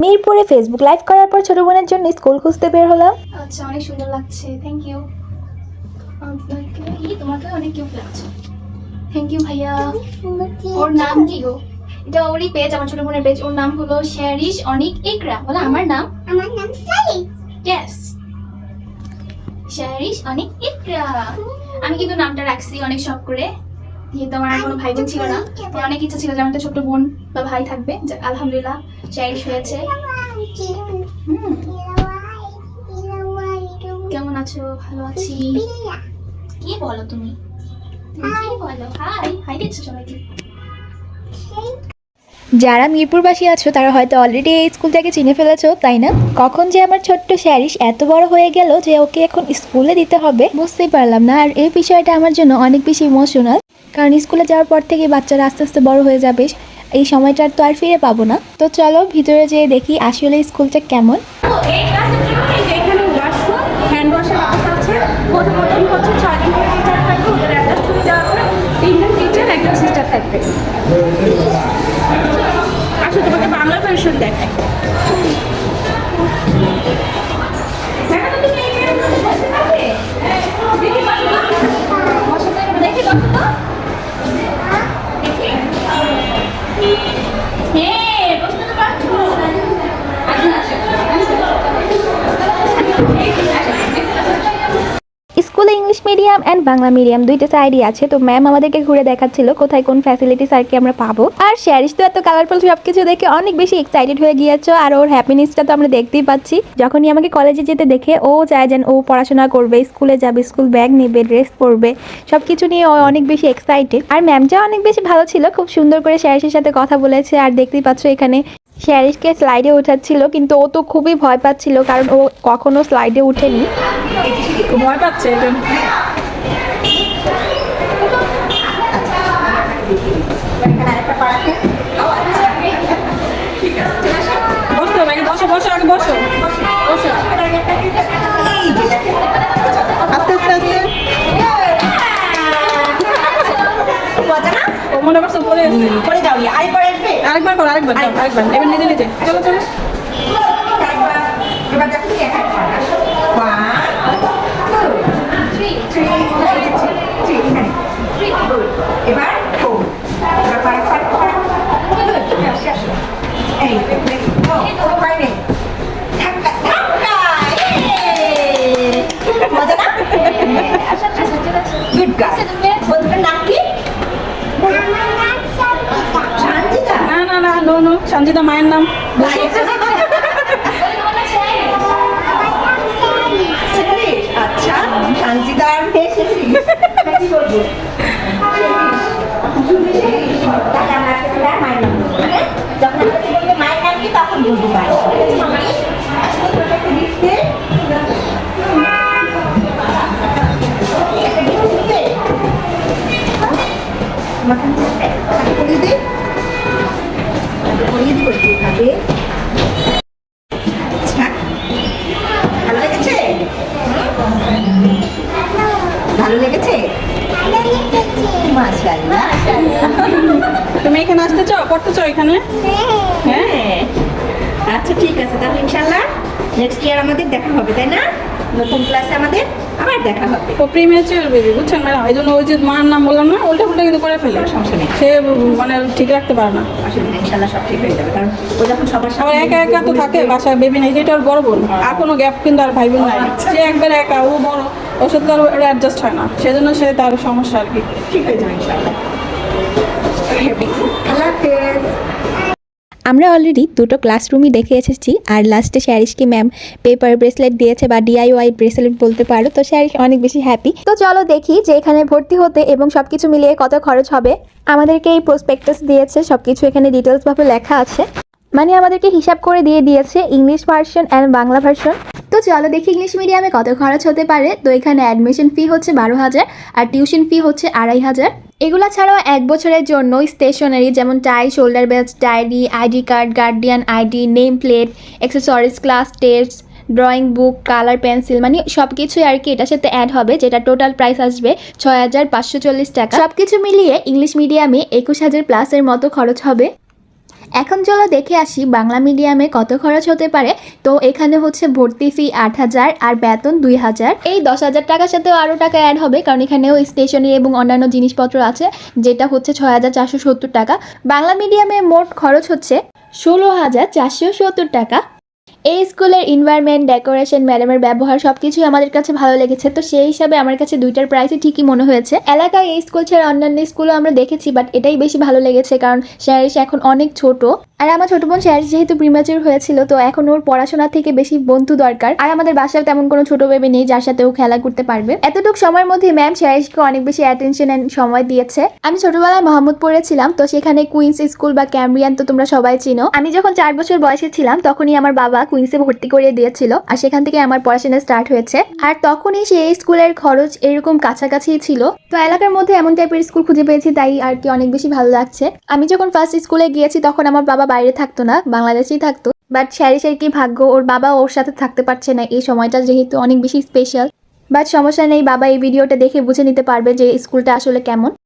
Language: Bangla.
মিরপুরে ফেসবুক লাইভ করার পর ছোট বোনের জন্য স্কুল খুঁজতে বের হলাম। আচ্ছা অনেক সুন্দর লাগছে। থ্যাংক ইউ তোমাকে অনেক কিউট লাগছে। থ্যাংক ইউ ভাইয়া। ওর নাম কি গো? এটা ওরই পেজ আমার ছোট বোনের পেজ ওর নাম হলো শেরিশ অনিক ইকরা বলে আমার নাম? আমার নাম সালি ইয়েস শেরিশ অনিক ইকরা আমি কিন্তু নামটা রাখছি অনেক শখ করে। কিন্তু আমার কোনো ভাই বোন ছিল না। তো অনেক ইচ্ছা ছিল যে আমার ছোট বোন বা ভাই থাকবে আলহামদুলিল্লাহ চাইল্ড হয়েছে। কেমন আছো? ভালো আছি। কি বলো তুমি? তুমি কি বলো? হাই হাই দিচ্ছ সবাইকে? যারা মিরপুরবাসী আছো, তারা হয়তো অলরেডি এই স্কুলটাকে চিনে ফেলেছো, তাই না? কখন যে আমার ছোট্ট শ্যারিশ এত বড় হয়ে গেল যে ওকে এখন স্কুলে দিতে হবে, বুঝতেই পারলাম না। আর এই বিষয়টা আমার জন্য অনেক বেশি ইমোশনাল কারণ স্কুলে যাওয়ার পর থেকে বাচ্চারা আস্তে আস্তে বড় হয়ে যাবে। এই সময়টার তো আর ফিরে পাবো না। তো চলো, ভিতরে যেয়ে দেখি আসলে স্কুলটা কেমন। এই version medium and Bangla medium দুইটা সাইডই আছে। তো ম্যাম আমাদেরকে ঘুরে দেখাচ্ছিল কোথায় কোন ফ্যাসিলিটিস আর কি আমরা পাবো। আর শ্যারিস তো এত কালারফুল সব কিছু দেখে অনেক বেশি এক্সাইটেড হয়ে গিয়েছো, আর ওর হ্যাপিনেসটা তো আমরা দেখতেই পাচ্ছি। যখনই আমাকে কলেজে যেতে দেখে ও চায় যেন ও পড়াশোনা করবে স্কুলে যাবে স্কুল ব্যাগ নেবে ড্রেস পরবে সব কিছু নিয়ে ও অনেক বেশি এক্সাইটেড আর ম্যামটা অনেক বেশি ভালো ছিল, খুব সুন্দর করে শ্যারিসের সাথে কথা বলেছে, আর দেখতেই পাচ্ছ এখানে শ্যারিসকে স্লাইডে উঠাচ্ছিল, কিন্তু ও তো খুবই ভয় পাচ্ছিল, কারণ ও কখনো স্লাইডে উঠেনি। ভয় পাচ্ছে go. কোনো ভয় নেই। ধাক্কা, ধাক্কা, yay! মজা না? Good girl. বন্ধুটার নাম কি? না না সঞ্জিতা মায়ের নাম দিব এইভাবে। আচ্ছা ভালো লেগেছে? ভালো লেগেছে? তুমি এখানে আসতে চাও? পড়তে চাও এখানে? হ্যাঁ। আচ্ছা ঠিক আছে। তাহলে ইনশাল্লাহ নেক্সট ইয়ার আমাদের দেখা হবে তাই না? নতুন ক্লাসে আমাদের আবার দেখা হবে। ও প্রিমিয়ার বেবি বুঝছেন ম্যাডাম? এই জন্য ওই যে মার নাম বললাম না উল্টা পুল্টা কিন্তু করে ফেলে। সমস্যা নেই। সে মানে ঠিক রাখতে পারে না। আসলে ইনশাআল্লাহ সব ঠিক হয়ে যাবে কারণ ও যখন সবার একা একা তো থাকে বাসায় বেবি নেই যেটা ওর বড় বোন আর কোনো গ্যাপ কিন্তু আর ভাই বোন নাই সে একবার একা ও বড় ওর সাথে তার অ্যাডজাস্ট হয় না। সেজন্য সে তার সমস্যা আর কি। ঠিক হয়ে যাবে ইনশাআল্লাহ আল্লাহ হাফেজ। আমরা অলরেডি দুটো ক্লাসরুমই দেখে এসেছি। আর লাস্টে শ্যারিসকে ম্যাম পেপার ব্রেসলেট দিয়েছে বা ডিআইওয়াই ব্রেসলেট বলতে পারো। তো শ্যারিস অনেক বেশি হ্যাপি তো চলো দেখি যে এখানে ভর্তি হতে এবং সব কিছু মিলিয়ে কত খরচ হবে। আমাদেরকে এই প্রসপেক্টাস দিয়েছে। সব কিছু এখানে ডিটেলসভাবে লেখা আছে। মানে আমাদেরকে হিসাব করে দিয়ে দিয়েছে English version and Bangla version তো চলো দেখি ইংলিশ মিডিয়ামে কত খরচ হতে পারে। তো এখানে অ্যাডমিশন ফি হচ্ছে বারো হাজার আর টিউশন ফি হচ্ছে আড়াই হাজার। এগুলা ছাড়াও এক বছরের জন্য স্টেশনারি যেমন tie shoulder badge diary ID card guardian ID name plate accessories class test drawing book colour pencil মানে সব কিছুই আর কি এটার সাথে অ্যাড হবে, যেটা টোটাল প্রাইস আসবে ছয় হাজার পাঁচশো চল্লিশ টাকা। সব কিছু মিলিয়ে ইংলিশ মিডিয়ামে একুশ হাজার প্লাসের মতো খরচ হবে। এখন চলো দেখে আসি বাংলা মিডিয়ামে কত খরচ হতে পারে। তো এখানে হচ্ছে ভর্তি ফি আট হাজার আর বেতন দুই হাজার। এই দশ হাজার টাকার সাথেও আরও টাকা অ্যাড হবে, কারণ এখানেও স্টেশনারি এবং অন্যান্য জিনিসপত্র আছে, যেটা হচ্ছে ছয় হাজার চারশো সত্তর টাকা। বাংলা মিডিয়ামে মোট খরচ হচ্ছে ষোলো হাজার চারশো সত্তর টাকা। এই স্কুলের এনভায়রনমেন্ট ডেকোরেশন ম্যাডামের ব্যবহার সবকিছুই আমাদের কাছে ভালো লেগেছে। তো সেই হিসাবে আমার কাছে দুইটার প্রাইসই ঠিকই মনে হয়েছে। এলাকায় এই স্কুল ছাড়া অন্যান্য স্কুলও আমরা দেখেছি বাট এটাই বেশি ভালো লেগেছে কারণ শ্যারিস এখন অনেক ছোট। আর আমার ছোট বোন শ্যারিস যেহেতু প্রিমাচুর হয়েছিল, তো এখন ওর পড়াশোনা থেকে বেশি বন্ধু দরকার। আর আমাদের বাসায় তেমন কোনো ছোট বেবি নেই, যার সাথে ও খেলা করতে পারবে। এতটুকু সময়ের মধ্যে ম্যাম শ্যারিসকে অনেক বেশি অ্যাটেনশন অ্যান্ড সময় দিয়েছে। আমি ছোটবেলায় মোহাম্মদপুরে ছিলাম, তো সেখানে কুইন্স স্কুল বা ক্যাম্ব্রিয়ান তো তোমরা সবাই চিনো। আমি যখন চার বছর বয়সে ছিলাম, তখনই আমার বাবা কুইন্সে ভর্তি করিয়ে দিয়েছিল আর সেখান থেকে আমার পড়াশোনা স্টার্ট হয়েছে। আর তখনই সেই স্কুলের খরচ এরকম কাছাকাছি ছিল। তো এলাকার মধ্যে এমন টাইপের স্কুল খুঁজে পেয়েছি, তাই আর কি অনেক বেশি ভালো লাগছে। আমি যখন ফার্স্ট স্কুলে গিয়েছি, তখন আমার বাবা বাইরে থাকতো না, বাংলাদেশেই থাকতো। বাট শ্যারিসের কি ভাগ্য, ওর বাবা ওর সাথে থাকতে পারছে না। এই সময়টা যেহেতু অনেক বেশি স্পেশাল বাট সমস্যা নেই, বাবা এই ভিডিওটা দেখে বুঝে নিতে পারবে যে স্কুলটা আসলে কেমন।